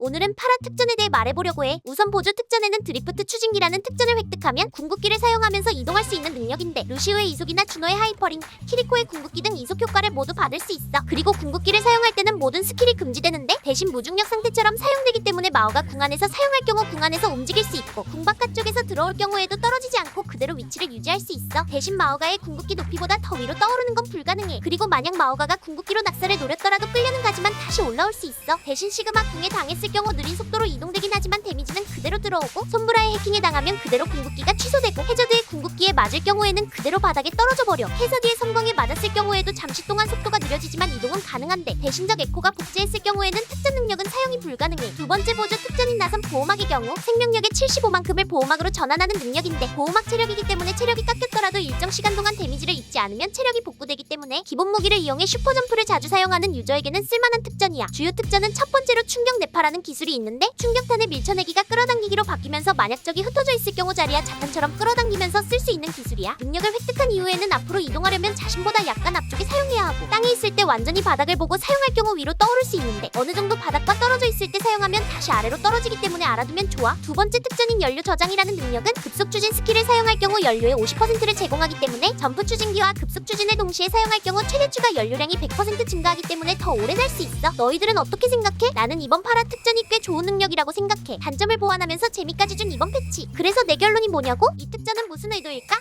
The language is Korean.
오늘은 파라 특전에 대해 말해보려고 해. 우선 보조 특전에는 드리프트 추진기라는 특전을 획득하면 궁극기를 사용하면서 이동할 수 있는 능력인데 루시우의 이속이나 준호의 하이퍼링, 키리코의 궁극기 등 이속 효과를 모두 받을 수 있어. 그리고 궁극기를 사용할 때는 모든 스킬이 금지되는데 대신 무중력 상태처럼 사용되기 때문에 마오가 궁 안에서 사용할 경우 궁 안에서 움직일 수 있고 궁 바깥 쪽에서 들어올 경우에도 떨어지지 않고 그대로 위치를 유지할 수 있어. 대신 마오가의 궁극기 높이보다 더 위로 떠오르는 건 불가능해. 그리고 만약 마오가가 궁극기로 낙사를 노렸더라도 가지만 다시 올라올 수 있어. 대신 시그마 궁에 당했을 경우 느린 속도로 이동되긴 하지만 데미지는 그대로 들어오고 손브라의 해킹에 당하면 그대로 궁극기가 취소되고 해저드의 궁극기에 맞을 경우에는 그대로 바닥에 떨어져 버려. 해저드의 성광에 맞았을 경우에도 잠시 동안 속도가 느려지지만 이동은 가능한데 대신적 에코가 복제했을 경우에는 특전 능력은 사용이 불가능해. 두 번째 보조 특전인 나선 보호막의 경우 생명력의 75만큼을 보호막으로 전환하는 능력인데 보호막 체력이기 때문에 체력이 깎 였더라도 일정 시간 동안 데미지를 입지 않으면 체력이 복구되기 때문에 기본 무기를 이용해 슈퍼 점프를 자주 사용하는 유저에게는 쓸만한 특전이야. 주요 특전은 첫 번째로 충격 내파라는 기술이 있는데 충격탄의 밀쳐내기가 끌어당기기로 바뀌면서 만약 적이 흩어져 있을 경우 자리야 자탄처럼 끌어당기면서 쓸 수 있는 기술이야. 능력을 획득한 이후에는 앞으로 이동하려면 자신보다 약간 앞쪽에 사용해야 하고 땅에 있을 때 완전히 바닥을 보고 사용할 경우 위로 떠오를 수 있는데 어느 정도 바닥과 떨어져 있을 때 사용하면 다시 아래로 떨어지기 때문에 알아두면 좋아. 두 번째 특전인 연료 저장이라는 능력은 급속 추진 스킬을 사용할 경우 연료의 50%를 제 공하기 때문에 점프 추진기와 급속 추진을 동시에 사용할 경우 최대 추가 연료량이 100% 증가하기 때문에 더 오래 살수 있어. 너희들은 어떻게 생각해? 나는 이번 파라 특전이 꽤 좋은 능력이라고 생각해. 단점을 보완하면서 재미까지 준 이번 패치. 그래서 내 결론이 뭐냐고? 이 특전은 무슨 의도일까?